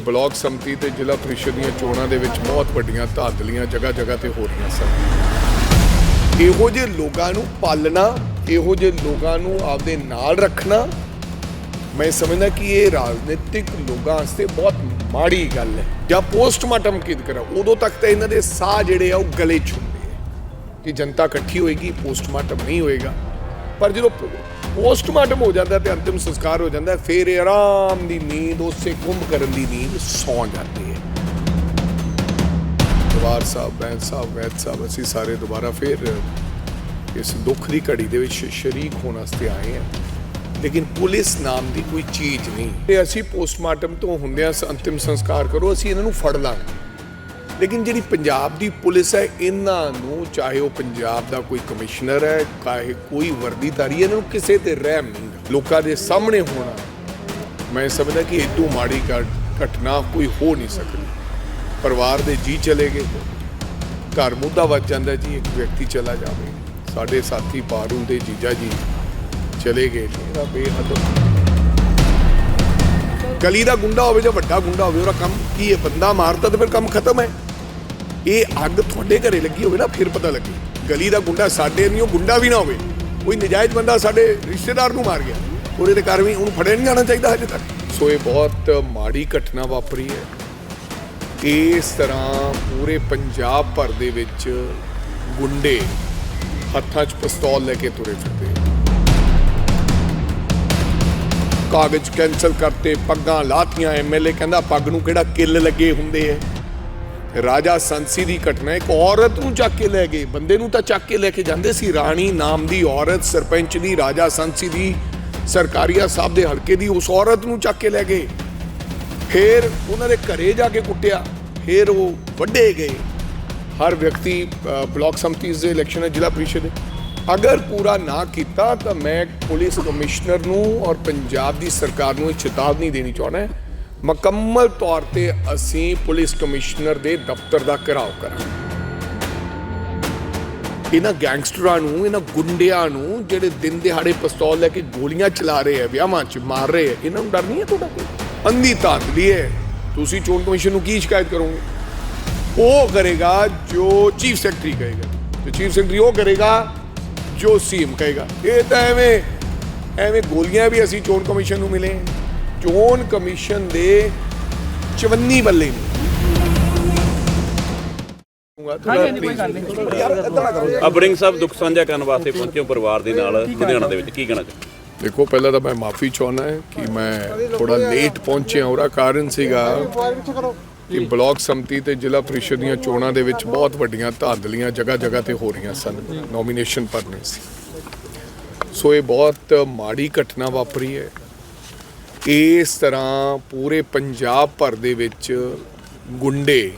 Block ਸੰਮਤੀ ਤੇ ਜ਼ਿਲ੍ਹਾ ਪ੍ਰੀਸ਼ਦ ਦੀਆਂ ਚੋਣਾਂ ਦੇ ਵਿੱਚ ਬਹੁਤ ਵੱਡੀਆਂ ਧਾਂਦਲੀਆਂ ਜਗ੍ਹਾ ਜਗ੍ਹਾ ਤੇ ਹੋ ਰਹੀਆਂ ਸਨ। ਇਹੋ ਜਿਹੇ ਲੋਕਾਂ ਨੂੰ ਪਾਲਣਾ, ਇਹੋ ਜਿਹੇ ਲੋਕਾਂ ਨੂੰ ਆਪਦੇ ਨਾਲ ਰੱਖਣਾ, ਮੈਂ ਸਮਝਦਾ ਕਿ ਇਹ ਰਾਜਨੀਤਿਕ ਲੋਕਾਂ ਵਾਸਤੇ ਬਹੁਤ ਮਾੜੀ ਗੱਲ ਹੈ। ਜਾਂ ਪੋਸਟਮਾਰਟਮ ਕਿਦ ਕਰਾ? ਉਦੋਂ ਤੱਕ ਤਾਂ ਇਹਨਾਂ ਦੇ ਸਾਹ ਜਿਹੜੇ ਆ ਉਹ ਗਲੇ 'ਚ ਹੁੰਦੇ ਆ। ਕਿ ਜਨਤਾ ਇਕੱਠੀ ਹੋਏਗੀ, ਪੋਸਟਮਾਰਟਮ ਨਹੀਂ ਹੋਏਗਾ। ਪਰ ਜਦੋਂ ਪੋਸਟਮਾਰਟਮ ਹੋ ਜਾਂਦਾ ਤੇ ਅੰਤਿਮ ਸੰਸਕਾਰ ਹੋ ਜਾਂਦਾ, ਫਿਰ ਇਹ ਆਰਾਮ ਦੀ ਨੀਂਦ, ਉਸੇ ਕੁੰਭ ਕਰਨ ਦੀ ਨੀਂਦ ਸੌਂ ਜਾਂਦੀ ਹੈ। ਦਰਬਾਰ ਸਾਹਿਬ, ਬੈਂਸ ਸਾਹਿਬ, ਵੈਦ ਸਾਹਿਬ, ਅਸੀਂ ਸਾਰੇ ਦੁਬਾਰਾ ਫਿਰ ਇਸ ਦੁੱਖ ਦੀ ਘੜੀ ਦੇ ਵਿੱਚ ਸ਼ਰੀਕ ਹੋਣ ਵਾਸਤੇ ਆਏ ਹਾਂ। ਲੇਕਿਨ ਪੁਲਿਸ ਨਾਮ ਦੀ ਕੋਈ ਚੀਜ਼ ਨਹੀਂ। ਤੇ ਅਸੀਂ ਪੋਸਟਮਾਰਟਮ ਤੋਂ ਹੁੰਦਿਆਂ ਅੰਤਿਮ ਸੰਸਕਾਰ ਕਰੋ, ਅਸੀਂ ਇਹਨਾਂ ਨੂੰ ਫੜ ਲਾਂਗੇ। ਲੇਕਿਨ ਜਿਹੜੀ ਪੰਜਾਬ ਦੀ ਪੁਲਿਸ ਹੈ ਇਹਨਾਂ ਨੂੰ ਚਾਹੇ ਉਹ ਪੰਜਾਬ ਦਾ ਕੋਈ ਕਮਿਸ਼ਨਰ ਹੈ ਚਾਹੇ ਕੋਈ ਵਰਦੀਧਾਰੀ ਹੈ, ਇਹਨਾਂ ਨੂੰ ਕਿਸੇ ਤੇ ਰਹਿਮ ਨਹੀਂ ਲੋਕਾਂ ਦੇ ਸਾਹਮਣੇ ਹੋਣਾ ਮੈਂ ਸਮਝਦਾ ਕਿ ਇਦੋਂ ਮਾੜੀ ਘਟ- ਘਟਨਾ ਕੋਈ ਹੋ ਨਹੀਂ ਸਕਦੀ। ਪਰਿਵਾਰ ਦੇ ਜੀ ਚਲੇ ਗਏ ਘਰ ਮੁੱਦਾ ਵੱਜ ਜਾਂਦਾ ਜੀ ਇੱਕ ਵਿਅਕਤੀ ਚਲਾ ਜਾਵੇ। ਸਾਡੇ ਸਾਥੀ ਪਾਰੂ ਦੇ ਜੀਜਾ ਜੀ ਚਲੇ ਗਏ ਇਹਦਾ ਬੇਹੱਦ ਗਲੀ ਦਾ ਗੁੰਡਾ ਹੋਵੇ ਜਾਂ ਵੱਡਾ ਗੁੰਡਾ ਹੋਵੇ ਉਹਦਾ ਕੰਮ ਕੀ ਹੈ? ਬੰਦਾ ਮਾਰਦਾ ਤਾਂ ਫਿਰ ਕੰਮ ਖਤਮ ਹੈ। ਇਹ ਅੱਗ ਤੁਹਾਡੇ ਘਰੇ ਲੱਗੀ ਹੋਵੇ ਨਾ, ਫਿਰ ਪਤਾ ਲੱਗੇ। ਗਲੀ ਦਾ ਗੁੰਡਾ ਸਾਡੇ ਨਹੀਂ, ਉਹ ਗੁੰਡਾ ਵੀ ਨਾ ਹੋਵੇ। ਕੋਈ ਨਜਾਇਜ਼ ਬੰਦਾ ਸਾਡੇ ਰਿਸ਼ਤੇਦਾਰ ਨੂੰ ਮਾਰ ਗਿਆ। ਉਹਦੇ ਤੇ ਕਾਰਵਾਈ ਉਹਨੂੰ ਫੜਿਆ ਨਹੀਂ ਜਾਣਾ ਚਾਹੀਦਾ ਹਜੇ ਤੱਕ। ਸੋ ਇਹ ਬਹੁਤ ਮਾੜੀ ਘਟਨਾ ਵਾਪਰੀ ਹੈ। ਇਸ ਤਰ੍ਹਾਂ ਪੂਰੇ ਪੰਜਾਬ ਭਰ ਦੇ ਵਿੱਚ ਗੁੰਡੇ ਹੱਥਾਂ 'ਚ ਪਿਸਤੌਲ ਲੈ ਕੇ ਤੁਰੇ ਫਿਰਦੇ ਕਾਗਜ਼ ਕੈਨਸਲ ਕਰਤੇ, ਪੱਗਾਂ ਲਾਤੀਆਂ ਐਮਐਲਏ ਕਹਿੰਦਾ ਪੱਗ ਨੂੰ ਕਿਹੜਾ ਕਿੱਲ ਲੱਗੇ ਹੁੰਦੇ ਐ ਰਾਜਾ ਸੰਸੀ ਦੀ ਘਟਨਾ ਇੱਕ ਔਰਤ ਨੂੰ ਚੱਕ ਕੇ ਲੈ ਗਏ। ਬੰਦੇ ਨੂੰ ਤਾਂ ਚੱਕ ਕੇ ਲੈ ਕੇ ਜਾਂਦੇ ਸੀ। ਰਾਣੀ ਨਾਮ ਦੀ ਔਰਤ ਸਰਪੰਚ ਦੀ ਰਾਜਾ ਸੰਸੀ ਦੀ ਸਰਕਾਰੀਆ ਸਾਹਿਬ ਦੇ ਹਲਕੇ ਦੀ ਉਸ ਔਰਤ ਨੂੰ ਚੱਕ ਕੇ ਲੈ ਗਏ। ਫਿਰ ਉਹਨਾਂ ਦੇ ਘਰੇ ਜਾ ਕੇ ਕੁੱਟਿਆ। ਫਿਰ ਉਹ ਵੱਡੇ ਗਏ। ਹਰ ਵਿਅਕਤੀ ਅ, ਬਲਾਕ ਸੰਮਤੀ ਦੇ ਇਲੈਕਸ਼ਨ ਹੈ ਜ਼ਿਲ੍ਹਾ ਪ੍ਰੀਸ਼ਦ ਦੇ ਅਗਰ ਪੂਰਾ ਨਾ ਕੀਤਾ ਤਾਂ ਮੈਂ ਪੁਲਿਸ ਕਮਿਸ਼ਨਰ ਨੂੰ ਔਰ ਪੰਜਾਬ ਦੀ ਸਰਕਾਰ ਨੂੰ ਇਹ ਚੇਤਾਵਨੀ ਦੇਣੀ ਚਾਹੁੰਦਾ ਹਾਂ ਮੁਕੰਮਲ ਤੌਰ ਤੇ ਅਸੀਂ ਪੁਲਿਸ ਕਮਿਸ਼ਨਰ ਦੇ ਦਫ਼ਤਰ ਦਾ ਘਿਰਾਓ ਕਰਾਂਗੇ। ਇਹਨਾਂ ਗੈਂਗਸਟਰਾਂ ਨੂੰ, ਇਹਨਾਂ ਗੁੰਡਿਆਂ ਨੂੰ ਜਿਹੜੇ ਦਿਨ ਦਿਹਾੜੇ ਪਿਸਤੌਲ ਲੈ ਕੇ ਗੋਲੀਆਂ ਚਲਾ ਰਹੇ ਆ, ਵਿਆਹਾਂ 'ਚ ਮਾਰ ਰਹੇ ਆ, ਇਹਨਾਂ ਨੂੰ ਡਰ ਨਹੀਂ ਹੈ ਤੁਹਾਡਾ ਕੋਈ? ਅੰਧੀ ਧਾਂਦਲੀ ਹੈ। ਤੁਸੀਂ ਚੋਣ ਕਮਿਸ਼ਨ ਨੂੰ ਕੀ ਸ਼ਿਕਾਇਤ ਕਰੋਗੇ? ਉਹ ਕਰੇਗਾ ਜੋ ਚੀਫ ਸੈਕਟਰੀ ਕਹੇਗਾ। ਤੇ ਚੀਫ ਸੈਕਟਰੀ ਉਹ ਕਰੇਗਾ ਜੋ ਸੀਐਮ ਕਹੇਗਾ। ਇਹ ਤਾਂ ਐਵੇਂ ਐਵੇਂ ਗੋਲੀਆਂ ਵੀ ਅਸੀਂ ਚੋਣ ਕਮਿਸ਼ਨ ਨੂੰ ਮਿਲੇ ਚੋਣ ਕਮਿਸ਼ਨ ਦੇ 54 ਬੱਲੇ ਨੇ। ਅਬਰਿੰਗ ਸਾਹਿਬ ਦੁੱਖ ਸਾਂਝਾ ਕਰਨ ਵਾਸਤੇ ਪਹੁੰਚੇ ਹੋ ਪਰਿਵਾਰ ਦੇ ਨਾਲ ਲੁਧਿਆਣਾ ਦੇ ਵਿੱਚ। ਕੀ ਕਹਿਣਾ ਚਾਹੁੰਦੇ ਦੇਖੋ ਪਹਿਲਾਂ ਤਾਂ ਮੈਂ ਮਾਫੀ ਚਾਹੁੰਦਾ ਹਾਂ ਕਿ ਮੈਂ ਥੋੜਾ ਲੇਟ ਪਹੁੰਚਿਆ। ਉਹਦਾ ਕਾਰਨ ਸੀਗਾ ਕਿ ਬਲਾਕ ਸੰਮਤੀ ਤੇ ਜ਼ਿਲ੍ਹਾ ਪ੍ਰੀਸ਼ਦ ਦੀਆਂ ਚੋਣਾਂ ਦੇ ਵਿੱਚ ਬਹੁਤ ਵੱਡੀਆਂ ਧਾਂਦਲੀਆਂ ਜਗ੍ਹਾ ਜਗ੍ਹਾ ਤੇ ਹੋ ਰਹੀਆਂ ਸਨ। ਨੋਮੀਨੇਸ਼ਨ ਭਰਨੇ ਸੀ। ਸੋ ਇਹ ਬਹੁਤ ਮਾੜੀ ਘਟਨਾ ਵਾਪਰੀ ਹੈ। ਇਸ ਤਰ੍ਹਾਂ ਪੂਰੇ ਪੰਜਾਬ ਭਰ ਦੇ ਵਿੱਚ ਗੁੰਡੇ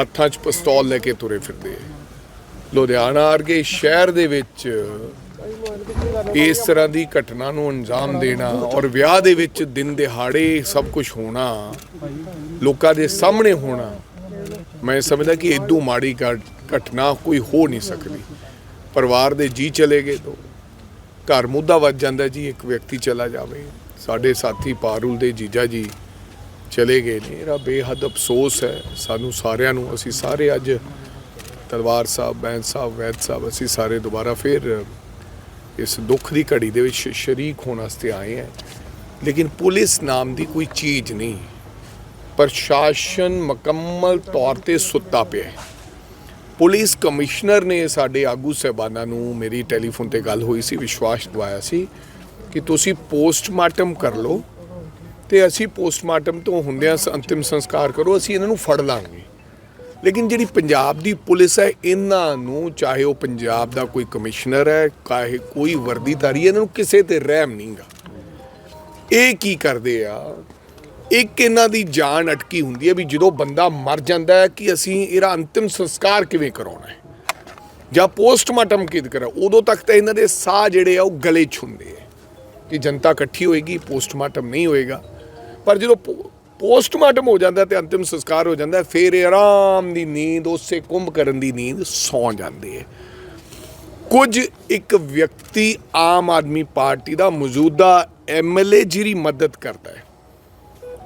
ਹੱਥਾਂ 'ਚ ਪਿਸਤੌਲ ਲੈ ਕੇ ਤੁਰੇ ਫਿਰਦੇ ਆ। ਲੁਧਿਆਣਾ ਵਰਗੇ ਸ਼ਹਿਰ ਦੇ ਵਿੱਚ ਇਸ ਤਰ੍ਹਾਂ ਦੀ ਘਟਨਾ ਨੂੰ ਅੰਜਾਮ ਦੇਣਾ ਔਰ ਵਿਆਹ ਦੇ ਵਿੱਚ ਦਿਨ ਦਿਹਾੜੇ ਸਭ ਕੁਝ ਹੋਣਾ, ਲੋਕਾਂ ਦੇ ਸਾਹਮਣੇ ਹੋਣਾ, ਮੈਂ ਸਮਝਦਾ ਕਿ ਇਦੋਂ ਮਾੜੀ ਘਟ- ਘਟਨਾ ਕੋਈ ਹੋ ਨਹੀਂ ਸਕਦੀ। ਪਰਿਵਾਰ ਦੇ ਜੀ ਚਲੇ ਗਏ ਤੋਂ ਘਰ ਮੁੱਦਾ ਵੱਜ ਜਾਂਦਾ ਜੀ, ਇੱਕ ਵਿਅਕਤੀ ਚਲਾ ਜਾਵੇ। ਸਾਡੇ ਸਾਥੀ ਪਾਰੂਲ ਦੇ ਜੀਜਾ ਜੀ ਚਲੇ ਗਏ ਨੇ। ਇਹਦਾ ਬੇਹੱਦ ਅਫਸੋਸ ਹੈ। ਸਾਨੂੰ ਸਾਰਿਆਂ ਨੂੰ, ਅਸੀਂ ਸਾਰੇ ਅੱਜ ਤਲਵਾਰ ਸਾਹਿਬ, ਬੈਂਸ ਸਾਹਿਬ, ਵੈਦ ਸਾਹਿਬ, ਅਸੀਂ ਸਾਰੇ ਦੁਬਾਰਾ ਫਿਰ ਇਸ ਦੁੱਖ ਦੀ ਘੜੀ ਦੇ ਵਿੱਚ ਸ਼ਰੀਕ ਹੋਣ ਵਾਸਤੇ ਆਏ ਹਾਂ। ਲੇਕਿਨ ਪੁਲਿਸ ਨਾਮ ਦੀ ਕੋਈ ਚੀਜ਼ ਨਹੀਂ। ਪ੍ਰਸ਼ਾਸਨ ਮੁਕੰਮਲ ਤੌਰ ਤੇ ਸੁੱਤਾ ਪਿਆ ਹੈ। ਪੁਲਿਸ ਕਮਿਸ਼ਨਰ ਨੇ ਸਾਡੇ ਆਗੂ ਸਹਿਬਾਨਾਂ ਨੂੰ ਮੇਰੀ ਟੈਲੀਫੋਨ ਤੇ ਗੱਲ ਹੋਈ ਸੀ, ਵਿਸ਼ਵਾਸ ਦਿਵਾਇਆ ਸੀ। ਕਿ ਤੁਸੀਂ ਪੋਸਟਮਾਰਟਮ ਕਰ ਲਓ ਤੇ ਅਸੀਂ ਪੋਸਟਮਾਰਟਮ ਤੋਂ ਹੁੰਦਿਆਂ ਅੰਤਿਮ ਸੰਸਕਾਰ ਕਰੋ, ਅਸੀਂ ਇਹਨਾਂ ਨੂੰ ਫੜ ਲਾਂਗੇ। ਲੇਕਿਨ ਜਿਹੜੀ ਪੰਜਾਬ ਦੀ ਪੁਲਿਸ ਹੈ, ਇਹਨਾਂ ਨੂੰ ਚਾਹੇ ਉਹ ਪੰਜਾਬ ਦਾ ਕੋਈ ਕਮਿਸ਼ਨਰ ਹੈ, ਚਾਹੇ ਕੋਈ ਵਰਦੀਧਾਰੀ ਇਹਨਾਂ ਨੂੰ ਕਿਸੇ ਤੇ ਰਹਿਮ ਨਹੀਂਗਾ। ਇਹ ਕੀ ਕਰਦੇ ਆ? ਇੱਕ ਇਹਨਾਂ ਦੀ ਜਾਨ ਅਟਕੀ ਹੁੰਦੀ ਹੈ ਵੀ ਜਦੋਂ ਬੰਦਾ ਮਰ ਜਾਂਦਾ ਹੈ ਕਿ ਅਸੀਂ ਇਹਦਾ ਅੰਤਿਮ ਸੰਸਕਾਰ ਕਿਵੇਂ ਕਰਾਉਣਾ ਹੈ? ਜਾਂ ਪੋਸਟਮਾਰਟਮ ਕਿਦ ਕਰਾ ਉਦੋਂ ਤੱਕ ਤਾਂ ਇਹਨਾਂ ਦੇ ਸਾਹ ਜਿਹੜੇ ਆ, ਉਹ ਗਲੇ 'ਚ ਹੁੰਦੇ ਆ। ਕਿ ਜਨਤਾ ਇਕੱਠੀ ਹੋਏਗੀ, ਪੋਸਟਮਾਰਟਮ ਨਹੀਂ ਹੋਏਗਾ। ਪਰ ਜਦੋਂ ਪੋ- ਪੋਸਟਮਾਰਟਮ ਹੋ ਜਾਂਦਾ ਤੇ ਅੰਤਿਮ ਸੰਸਕਾਰ ਹੋ ਜਾਂਦਾ, ਫਿਰ ਇਹ ਆਰਾਮ ਦੀ ਨੀਂਦ, ਉਸੇ ਕੁੰਭ ਕਰਨ ਦੀ ਨੀਂਦ ਸੌਂ ਜਾਂਦੀ ਹੈ ਕੁਝ ਇੱਕ ਵਿਅਕਤੀ ਆਮ ਆਦਮੀ ਪਾਰਟੀ ਦਾ ਮੌਜੂਦਾ ਐਮਐਲਏ ਜਿਹੜੀ ਮਦਦ ਕਰਦਾ ਹੈ।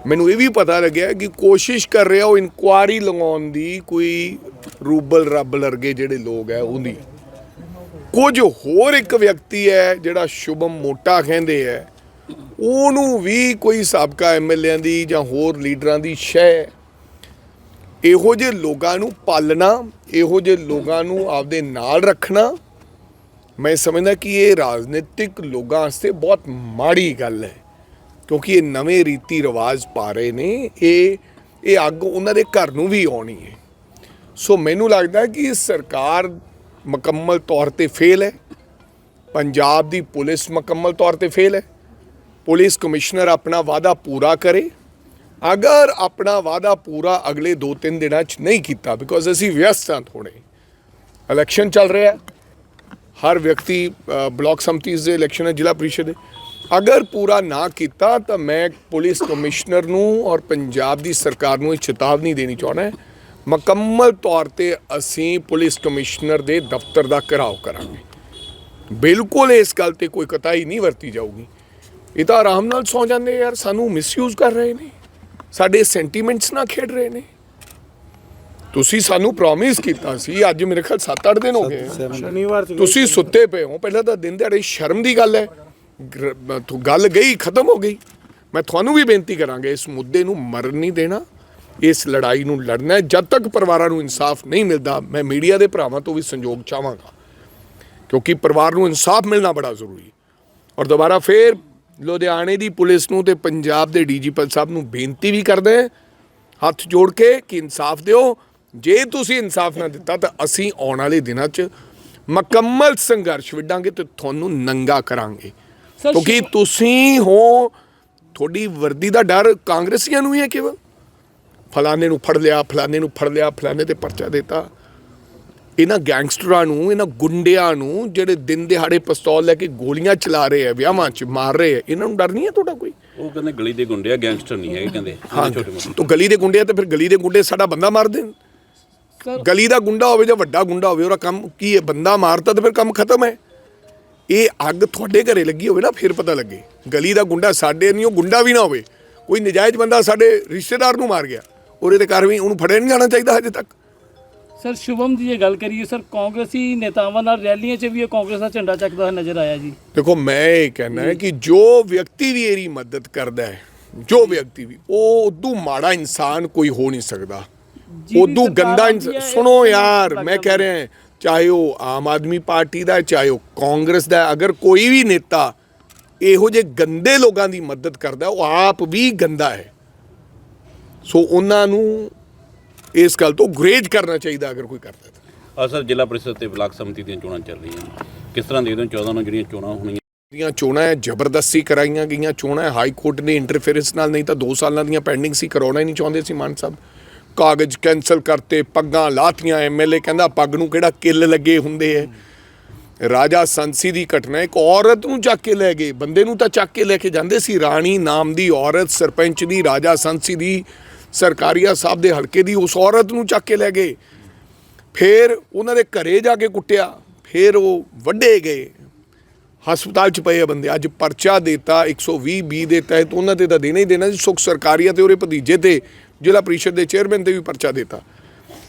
ਮੈਨੂੰ ਇਹ ਵੀ ਪਤਾ ਲੱਗਿਆ ਕਿ ਕੋਸ਼ਿਸ਼ ਕਰ ਰਿਹਾ ਉਹ ਇਨਕੁਆਰੀ ਲਗਾਉਣ ਦੀ ਕੋਈ ਰੂਬਲ ਰੱਬ ਲਰਗੇ ਜਿਹੜੇ ਲੋਕ ਹੈ ਉਹਦੀ। ਕੁਝ ਹੋਰ ਇੱਕ ਵਿਅਕਤੀ ਹੈ ਜਿਹੜਾ ਸ਼ੁਭਮ ਮੋਟਾ ਕਹਿੰਦੇ ਹੈ। ਉਹਨੂੰ ਵੀ ਕੋਈ ਸਾਬਕਾ ਐਮਐਲਏ ਦੀ ਜਾਂ ਹੋਰ ਲੀਡਰਾਂ ਦੀ ਸ਼ੈ। ਇਹੋ ਜਿਹੇ ਲੋਕਾਂ ਨੂੰ ਪਾਲਣਾ, ਇਹੋ ਜਿਹੇ ਲੋਕਾਂ ਨੂੰ ਆਪਦੇ ਨਾਲ ਰੱਖਣਾ, ਮੈਂ ਸਮਝਦਾ ਕਿ ਇਹ ਰਾਜਨੀਤਿਕ ਲੋਕਾਂ ਵਾਸਤੇ ਬਹੁਤ ਮਾੜੀ ਗੱਲ ਹੈ। ਕਿਉਂਕਿ ਇਹ ਨਵੇਂ ਰੀਤੀ ਰਿਵਾਜ ਪਾ ਰਹੇ ਨੇ, ਇਹ ਇਹ ਅੱਗ ਉਹਨਾਂ ਦੇ ਘਰ ਨੂੰ ਵੀ ਆਉਣੀ ਹੈ। ਸੋ ਮੈਨੂੰ ਲੱਗਦਾ ਕਿ ਸਰਕਾਰ ਮੁਕੰਮਲ ਤੌਰ ਤੇ ਫੇਲ ਹੈ। ਪੰਜਾਬ ਦੀ ਪੁਲਿਸ ਮੁਕੰਮਲ ਤੌਰ ਤੇ ਫੇਲ ਹੈ। ਪੁਲਿਸ ਕਮਿਸ਼ਨਰ ਆਪਣਾ ਵਾਅਦਾ ਪੂਰਾ ਕਰੇ। ਅਗਰ ਆਪਣਾ ਵਾਅਦਾ ਪੂਰਾ ਅਗਲੇ 2-3 ਦਿਨਾਂ 'ਚ ਨਹੀਂ ਕੀਤਾ ਬਿਕੋਜ਼ ਅਸੀਂ ਵਿਅਸਤ ਹਾਂ ਥੋੜੇ ਇਲੈਕਸ਼ਨ ਚੱਲ ਰਿਹਾ ਹੈ। ਹਰ ਵਿਅਕਤੀ ਅ, ਬਲਾਕ ਸੰਮਤੀ ਦੇ ਇਲੈਕਸ਼ਨ ਹੈ ਜ਼ਿਲ੍ਹਾ ਪ੍ਰੀਸ਼ਦ ਦੇ। ਅਗਰ ਪੂਰਾ ਨਾ ਕੀਤਾ ਤਾਂ ਮੈਂ ਪੁਲਿਸ ਕਮਿਸ਼ਨਰ ਨੂੰ ਔਰ ਪੰਜਾਬ ਦੀ ਸਰਕਾਰ ਨੂੰ ਇਹ ਚੇਤਾਵਨੀ ਦੇਣੀ ਚਾਹੁੰਦਾ ਹਾਂ ਮੁਕੰਮਲ ਤੌਰ ਤੇ ਅਸੀਂ ਪੁਲਿਸ ਕਮਿਸ਼ਨਰ ਦੇ ਦਫ਼ਤਰ ਦਾ ਘਿਰਾਓ ਕਰਾਂਗੇ। ਬਿਲਕੁਲ ਇਸ ਗੱਲ ਤੇ ਕੋਈ ਕਤਾਈ ਨਹੀਂ ਵਰਤੀ ਜਾਊਗੀ। ਇਹ ਤਾਂ ਆਰਾਮ ਨਾਲ ਸੌ ਜਾਂਦੇ ਯਾਰ ਸਾਨੂੰ ਮਿਸਯੂਜ਼ ਕਰ ਰਹੇ ਨੇ। ਸਾਡੇ ਸੈਂਟੀਮੈਂਟਸ ਨਾਲ ਖੇਡ ਰਹੇ ਨੇ। ਤੁਸੀਂ ਸਾਨੂੰ ਪ੍ਰੋਮਿਸ ਕੀਤਾ ਸੀ ਅੱਜ ਮੇਰੇ ਖਿਆਲ 7-8 ਦਿਨ ਹੋ ਗਏ। ਸ਼ਨੀਵਾਰ ਤੁਸੀਂ ਸੁੱਤੇ ਪਏ ਹੋ। ਪਹਿਲਾਂ ਤਾਂ ਦਿਨ ਦਿਹਾੜੇ ਸ਼ਰਮ ਦੀ ਗੱਲ ਹੈ। ਗੱਲ ਗਈ ਖਤਮ ਹੋ ਗਈ। ਮੈਂ ਤੁਹਾਨੂੰ ਵੀ ਬੇਨਤੀ ਕਰਾਂਗਾ ਇਸ ਮੁੱਦੇ ਨੂੰ ਮਰਨ ਨਹੀਂ ਦੇਣਾ। ਇਸ ਲੜਾਈ ਨੂੰ ਲੜਨਾ ਹੈ। ਜਦ ਤੱਕ ਪਰਿਵਾਰਾਂ ਨੂੰ ਇਨਸਾਫ ਨਹੀਂ ਮਿਲਦਾ ਮੈਂ ਮੀਡੀਆ ਦੇ ਭਰਾਵਾਂ ਤੋਂ ਵੀ ਸੰਯੋਗ ਚਾਹਾਂਗਾ। ਕਿਉਂਕਿ ਪਰਿਵਾਰ ਨੂੰ ਇਨਸਾਫ ਮਿਲਣਾ ਬੜਾ ਜ਼ਰੂਰੀ ਹੈ। ਔਰ ਦੁਬਾਰਾ ਫੇਰ ਲੁਧਿਆਣੇ ਦੀ ਪੁਲਿਸ ਨੂੰ ਤੇ ਪੰਜਾਬ ਦੇ ਡੀਜੀਪੀ ਸਾਹਿਬ ਨੂੰ ਬੇਨਤੀ ਵੀ ਕਰਦੇ ਹਾਂ ਹੱਥ ਜੋੜ ਕੇ ਕਿ ਇਨਸਾਫ ਦਿਓ। ਜੇ ਤੁਸੀਂ ਇਨਸਾਫ ਨਾ ਦਿੱਤਾ ਤਾਂ ਅਸੀਂ ਆਉਣ ਵਾਲੇ ਦਿਨਾਂ 'ਚ ਮੁਕੰਮਲ ਸੰਘਰਸ਼ ਵਿੱਢਾਂਗੇ ਤੇ ਤੁਹਾਨੂੰ ਨੰਗਾ ਕਰਾਂਗੇ। ਕਿਉਂਕਿ ਤੁਸੀਂ ਹੋ ਤੁਹਾਡੀ ਵਰਦੀ ਦਾ ਡਰ ਕਾਂਗਰਸੀਆਂ ਨੂੰ ਹੀ ਹੈ ਕੇਵਲ। ਫਲਾਣੇ ਨੂੰ ਫੜ ਲਿਆ ਫਲਾਣੇ ਨੂੰ ਫੜ ਲਿਆ ਫਲਾਣੇ ਤੇ ਪਰਚਾ ਦਿੱਤਾ। ਇਹਨਾਂ ਗੈਂਗਸਟਰਾਂ ਨੂੰ ਇਹਨਾਂ ਗੁੰਡਿਆਂ ਨੂੰ ਜਿਹੜੇ ਦਿਨ ਦਿਹਾੜੇ ਪਿਸਤੌਲ ਲੈ ਕੇ ਗੋਲੀਆਂ ਚਲਾ ਰਹੇ ਆ ਵਿਆਹਾਂ 'ਚ ਮਾਰ ਰਹੇ ਆ ਇਹਨਾਂ ਨੂੰ ਡਰ ਨਹੀਂ ਹੈ ਤੁਹਾਡਾ ਕੋਈ? ਉਹ ਕਹਿੰਦੇ ਗਲੀ ਦੇ ਗੁੰਡੇ ਆ ਗੈਂਗਸਟਰ ਨਹੀਂ ਹੈਗੇ ਕਹਿੰਦੇ। ਹਾਂ ਛੋਟੇ ਮੋਟੇ। ਤੂੰ ਗਲੀ ਦੇ ਗੁੰਡੇ ਆ ਤੇ ਫਿਰ ਗਲੀ ਦੇ ਗੁੰਡੇ ਸਾਡਾ ਬੰਦਾ ਮਾਰ ਦੇਣ। ਸਰ ਗਲੀ ਦਾ ਗੁੰਡਾ ਹੋਵੇ ਜਾਂ ਵੱਡਾ ਗੁੰਡਾ ਹੋਵੇ ਉਹਦਾ ਕੰਮ ਕੀ ਹੈ? ਬੰਦਾ ਮਾਰਤਾ ਤੇ ਫਿਰ ਕੰਮ ਖਤਮ ਹੈ। ਇਹ ਅੱਗ ਤੁਹਾਡੇ ਘਰੇ ਲੱਗੀ ਹੋਵੇ ਨਾ ਫਿਰ ਪਤਾ ਲੱਗੇ। ਗਲੀ ਦਾ ਗੁੰਡਾ ਸਾਡੇ ਨਹੀਂ ਉਹ ਗੁੰਡਾ ਵੀ ਨਾ ਹੋਵੇ। ਕੋਈ ਨਜਾਇਜ਼ ਬੰਦਾ ਸਾਡੇ ਰਿਸ਼ਤੇਦਾਰ ਨੂੰ ਮਾਰ ਗਿਆ। ਉਹਦੇ ਤੇ ਕਾਰਵਾਈ ਉਹਨੂੰ ਫੜਿਆ ਨਹੀਂ ਜਾਣਾ ਚਾਹੀਦਾ ਹਜੇ ਤੱਕ। ਸਰ ਸ਼ੁਭਮ ਦੀ ਜੇ ਗੱਲ ਕਰੀਏ ਸਰ ਕਾਂਗਰਸੀ ਨੇਤਾਵਾਂ ਨਾਲ ਰੈਲੀਆਂ 'ਚ ਵੀ ਇਹ ਕਾਂਗਰਸ ਦਾ ਝੰਡਾ ਚੱਕਦਾ ਨਜ਼ਰ ਆਇਆ ਜੀ। ਦੇਖੋ ਮੈਂ ਇਹ ਕਹਿਣਾ ਹੈ ਕਿ ਜੋ ਵਿਅਕਤੀ ਵੀ ਇਹਦੀ ਮਦਦ ਕਰਦਾ ਹੈ ਜੋ ਵਿਅਕਤੀ ਵੀ ਉਹ ਉਦੋਂ ਮਾੜਾ ਇਨਸਾਨ ਕੋਈ ਹੋ ਨਹੀਂ ਸਕਦਾ। ਉਦੋਂ ਗੰਦਾ ਸੁਣੋ ਯਾਰ ਮੈਂ ਕਹਿ ਰਿਹਾ ਚਾਹੇ ਉਹ ਆਮ ਆਦਮੀ ਪਾਰਟੀ ਦਾ ਚਾਹੇ ਉਹ ਕਾਂਗਰਸ ਦਾ ਅਗਰ ਕੋਈ ਵੀ ਨੇਤਾ ਇਹੋ ਜਿਹੇ ਗੰਦੇ ਲੋਕਾਂ ਦੀ ਮਦਦ ਕਰਦਾ ਉਹ ਆਪ ਵੀ ਗੰਦਾ ਹੈ। ਸੋ ਉਹਨਾਂ ਨੂੰ ਇਸ ਗੱਲ ਤੋਂ ਗਰੇਜ ਕਰਨਾ ਚਾਹੀਦਾ ਅਗਰ ਕੋਈ ਕਰਦਾ ਤਾਂ। ਅਸਰ ਜ਼ਿਲ੍ਹਾ ਪ੍ਰੀਸ਼ਦ ਤੇ ਬਲਾਕ ਸੰਮਤੀ ਦੀਆਂ ਚੋਣਾਂ ਚੱਲ ਰਹੀਆਂ ਕਿਸ ਤਰ੍ਹਾਂ ਦੇ ਦਿਨ 14 ਨੂੰ ਜਿਹੜੀਆਂ ਚੋਣਾਂ ਹੋਣੀਆਂ ਦੀਆਂ ਚੋਣਾਂ ਹੈ ਜ਼ਬਰਦਸਤੀ ਕਰਾਈਆਂ ਗਈਆਂ ਚੋਣਾਂ ਹੈ ਹਾਈ ਕੋਰਟ ਨੇ ਇੰਟਰਫੇਰੈਂਸ ਨਾਲ ਨਹੀਂ ਤਾਂ 2 ਸਾਲਾਂ ਦੀਆਂ ਪੈਂਡਿੰਗ ਸੀ ਕਰਾਉਣਾ ਹੀ ਨਹੀਂ ਚਾਹੁੰਦੇ ਸੀ ਮਾਨ ਸਾਹਿਬ। ਕਾਗਜ਼ ਕੈਨਸਲ ਕਰਤੇ ਪੱਗਾਂ ਲਾਤੀਆਂ ਐਮਐਲਏ ਕਹਿੰਦਾ ਪੱਗ ਨੂੰ ਕਿਹੜਾ ਕਿੱਲ ਲੱਗੇ ਹੁੰਦੇ ਐ। ਰਾਜਾ ਸੰਸੀ ਦੀ ਘਟਨਾ ਇੱਕ ਔਰਤ ਨੂੰ ਚੱਕ ਕੇ ਲੈ ਗਏ ਬੰਦੇ ਨੂੰ ਤਾਂ ਚੱਕ ਕੇ ਲੈ ਕੇ ਜਾਂਦੇ ਸੀ ਰਾਣੀ ਨਾਮ ਦੀ ਔਰਤ ਸਰਪੰਚ ਦੀ ਰਾਜਾ ਸੰਸੀ ਦੀ ਸਰਕਾਰੀਆ ਸਾਹਿਬ ਦੇ ਹਲਕੇ ਦੀ ਉਸ ਔਰਤ ਨੂੰ ਚੱਕ ਕੇ ਲੈ ਗਏ। ਫਿਰ ਉਹਨਾਂ ਦੇ ਘਰੇ ਜਾ ਕੇ ਕੁੱਟਿਆ। ਫਿਰ ਉਹ ਵੱਡੇ ਗਏ। ਹਸਪਤਾਲ ਚ ਪਏ ਆ ਬੰਦੇ। ਅੱਜ ਪਰਚਾ ਦਿੱਤਾ 120 ਬੀ ਦੇ ਤਹਿਤ। ਉਹਨਾਂ ਤੇ ਤਾਂ ਦੇਣਾ ਹੀ ਦੇਣਾ ਸੀ। ਸੁਖ ਸਰਕਾਰੀਆ ਤੇ ਉਹਦੇ ਭਤੀਜੇ ਤੇ ਜ਼ਿਲ੍ਹਾ ਪ੍ਰੀਸ਼ਦ ਦੇ ਚੇਅਰਮੈਨ ਤੇ ਵੀ ਪਰਚਾ ਦਿੱਤਾ।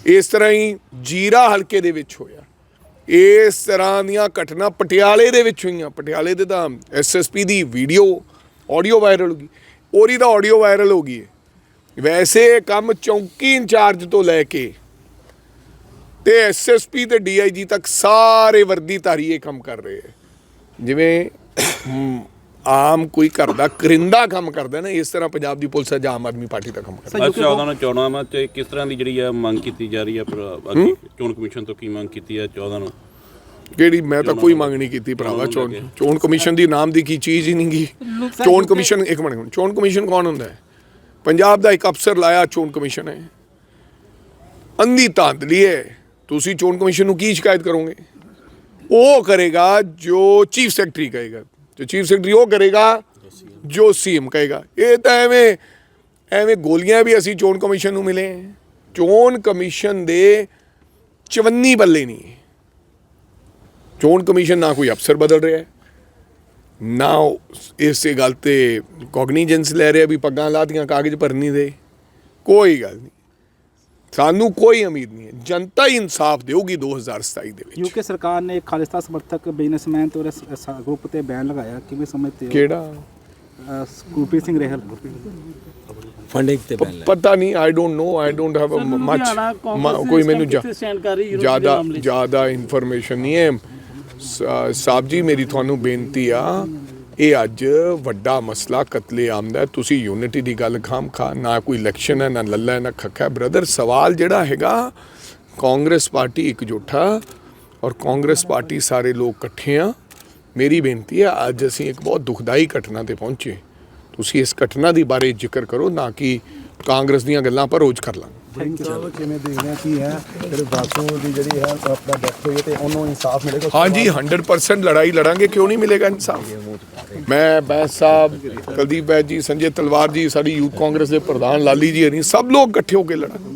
ਇਸ ਤਰ੍ਹਾਂ ਹੀ ਜੀਰਾ ਹਲਕੇ ਦੇ ਵਿੱਚ ਹੋਇਆ। ਇਸ ਤਰ੍ਹਾਂ ਦੀਆਂ ਘਟਨਾ ਪਟਿਆਲੇ ਦੇ ਵਿੱਚ ਹੋਈਆਂ। ਪਟਿਆਲੇ ਦੇ ਤਾਂ ਐਸਐਸਪੀ ਦੀ ਵੀਡੀਓ ਆਡੀਓ ਵਾਇਰਲ ਹੋ ਗਈ। ਉਹਦੀ ਤਾਂ ਆਡੀਓ ਵਾਇਰਲ ਹੋ ਗਈ ਵੈਸੇ ਇਹ ਕੰਮ ਚੌਂਕੀ ਇੰਚਾਰਜ ਤੋਂ ਲੈ ਕੇ ਤੇ ਐਸਐਸਪੀ ਤੇ ਡੀਆਈਜੀ ਤੱਕ ਸਾਰੇ ਵਰਦੀਧਾਰੀ ਇਹ ਕੰਮ ਕਰ ਰਹੇ ਹੈ। ਜਿਵੇਂ ਆਮ ਕੋਈ ਘਰ ਦਾ ਕਰਿੰਦਾ ਕੰਮ ਕਰਦਾ ਨਾ ਇਸ ਤਰ੍ਹਾਂ ਪੰਜਾਬ ਦੀ ਪੁਲਿਸ ਅੱਜ ਆਮ ਆਦਮੀ ਪਾਰਟੀ ਦਾ ਕੰਮ ਕਰਦਾ। ਅੱਜ 14 ਨੂੰ ਚੋਣਾਂ ਚ ਕਿਸ ਤਰ੍ਹਾਂ ਦੀ ਜਿਹੜੀ ਆ ਮੰਗ ਕੀਤੀ ਜਾ ਰਹੀ ਆ ਪਰ ਅੱਗੇ ਚੋਣ ਕਮਿਸ਼ਨ ਤੋਂ ਕੀ ਮੰਗ ਕੀਤੀ ਆ 14 ਨੂੰ? ਕਿਹੜੀ? ਮੈਂ ਤਾਂ ਕੋਈ ਮੰਗ ਨਹੀਂ ਕੀਤੀ ਭਰਾਵਾ ਚੋਣ ਚੋਣ ਕਮਿਸ਼ਨ ਦੀ ਨਾਮ ਦੀ ਕੀ ਚੀਜ਼ ਹੀ ਨਹੀਂ ਗੀ। ਚੋਣ ਕਮਿਸ਼ਨ ਇੱਕ ਮਿੰਟ, ਚੋਣ ਕਮਿਸ਼ਨ ਕੌਣ ਹੁੰਦਾ ਹੈ? ਪੰਜਾਬ ਦਾ ਇੱਕ ਅਫਸਰ ਲਾਇਆ, ਚੋਣ ਕਮਿਸ਼ਨ ਹੈ ਅੰਧੀ ਧਾਂਦਲੀ ਹੈ ਤੁਸੀਂ ਚੋਣ ਕਮਿਸ਼ਨ ਨੂੰ ਕੀ ਸ਼ਿਕਾਇਤ ਕਰੋਗੇ? ਉਹ ਕਰੇਗਾ ਜੋ ਚੀਫ ਸੈਕਟਰੀ ਕਹੇਗਾ। ਜੋ ਚੀਫ ਸੈਕਟਰੀ ਉਹ ਕਰੇਗਾ ਜੋ ਸੀਐਮ ਕਹੇਗਾ। ਇਹ ਤਾਂ ਐਵੇਂ ਐਵੇਂ ਗੋਲੀਆਂ ਵੀ ਅਸੀਂ ਚੋਣ ਕਮਿਸ਼ਨ ਨੂੰ ਮਿਲੇ ਚੋਣ ਕਮਿਸ਼ਨ ਦੇ ਚਵੰਨੀ ਬੱਲੇ ਨਹੀਂ। ਚੋਣ ਕਮਿਸ਼ਨ ਨਾ ਕੋਈ ਅਫਸਰ ਬਦਲ ਰਿਹਾ। ਹੈ ਨਾ ਇਸੇ ਗੱਲ ਤੇ ਕੋਗਨੀਜੈਂਸ ਲੈ ਰਿਹਾ ਵੀ ਪੱਗਾਂ ਲਾਦੀਆਂ ਕਾਗਜ਼ ਭਰਨੀ ਦੇ। ਕੋਈ ਗੱਲ ਨਹੀਂ। ਸਾਨੂੰ ਕੋਈ ਉਮੀਦ ਨਹੀਂ ਹੈ। ਜਨਤਾ ਹੀ ਇਨਸਾਫ ਦੇਊਗੀ 2027 ਦੇ ਵਿੱਚ। ਯੂਕੇ ਸਰਕਾਰ ਨੇ ਖਾਲਿਸਤਾਨ ਸਮਰਥਕ ਬਿਜ਼ਨਸਮੈਨ ਤੇ ਗਰੁੱਪ ਤੇ ਬੈਨ ਲਗਾਇਆ। ਕਿਵੇਂ ਸਮਝਦੇ ਹੋ? ਕਿਹੜਾ? ਗੁਰਪ੍ਰੀਤ ਸਿੰਘ ਰਹਿਲ। ਫੰਡਿੰਗ ਤੇ ਬੈਨ ਲਾਇਆ। ਪਤਾ ਨਹੀਂ I don't know I don't have much ਕੋਈ ਮੈਨੂੰ ਜ਼ਿਆਦਾ? ਜ਼ਿਆਦਾ ਇਨਫੋਰਮੇਸ਼ਨ ਨਹੀਂ ਹੈ। ਸਾਹਿਬ ਜੀ, ਮੇਰੀ ਤੁਹਾਨੂੰ ਬੇਨਤੀ ਆ, ਇਹ ਅੱਜ ਵੱਡਾ ਮਸਲਾ ਕਤਲੇਆਮ ਦਾ ਤੁਸੀਂ ਯੂਨਿਟੀ ਦੀ ਗੱਲ ਖਾਮ ਖਾ, ਨਾ ਕੋਈ ਇਲੈਕਸ਼ਨ ਹੈ, ਨਾ ਲੱਲਾ ਹੈ, ਨਾ ਖੱਖਾ ਹੈ। ਬ੍ਰਦਰ ਸਵਾਲ ਜਿਹੜਾ ਹੈਗਾ, ਕਾਂਗਰਸ ਪਾਰਟੀ ਇਕਜੁੱਠਾ ਔਰ ਕਾਂਗਰਸ ਪਾਰਟੀ ਸਾਰੇ ਲੋਕ ਇਕੱਠੇ ਆ। ਮੇਰੀ ਬੇਨਤੀ ਹੈ ਅੱਜ ਅਸੀਂ ਇੱਕ ਬਹੁਤ ਦੁਖਦਾਈ ਘਟਨਾ ਤੇ ਪਹੁੰਚੇ। ਤੁਸੀਂ ਇਸ ਘਟਨਾ ਦੀ ਬਾਰੇ ਜ਼ਿਕਰ ਕਰੋ, ਨਾ ਕਿ ਕਾਂਗਰਸ ਦੀਆਂ ਗੱਲਾਂ ਪਰ ਰੋਜ਼ ਕਰ ਲਾਂਗੇ। ਚਲੋ ਕਿਵੇਂ ਦੇਖਦੇ ਆ ਕੀ ਹੈ? ਜਿਹੜੇ ਬਾਸੂ ਦੀ ਜਿਹੜੀ ਹੈ ਆਪਣਾ ਡੈਥ ਹੋਈ ਹੈ ਤੇ ਉਹਨੂੰ ਇਨਸਾਫ ਮਿਲੇਗਾ ਹਾਂਜੀ 100% ਲੜਾਈ ਲੜਾਂਗੇ ਕਿਉਂ ਨਹੀਂ ਮਿਲੇਗਾ ਇਨਸਾਫ? ਮੈਂ ਬੈਸ ਸਾਹਿਬ ਕੁਲਦੀਪ ਬੈਜ ਜੀ ਸੰਜੇ ਤਲਵਾਰ ਜੀ ਸਾਡੀ ਯੂਥ ਕਾਂਗਰਸ ਦੇ ਪ੍ਰਧਾਨ ਲਾਲੀ ਜੀ ਹਰੀ ਸਭ ਲੋਕ ਇਕੱਠੇ ਹੋ ਕੇ ਲੜਾਂਗੇ।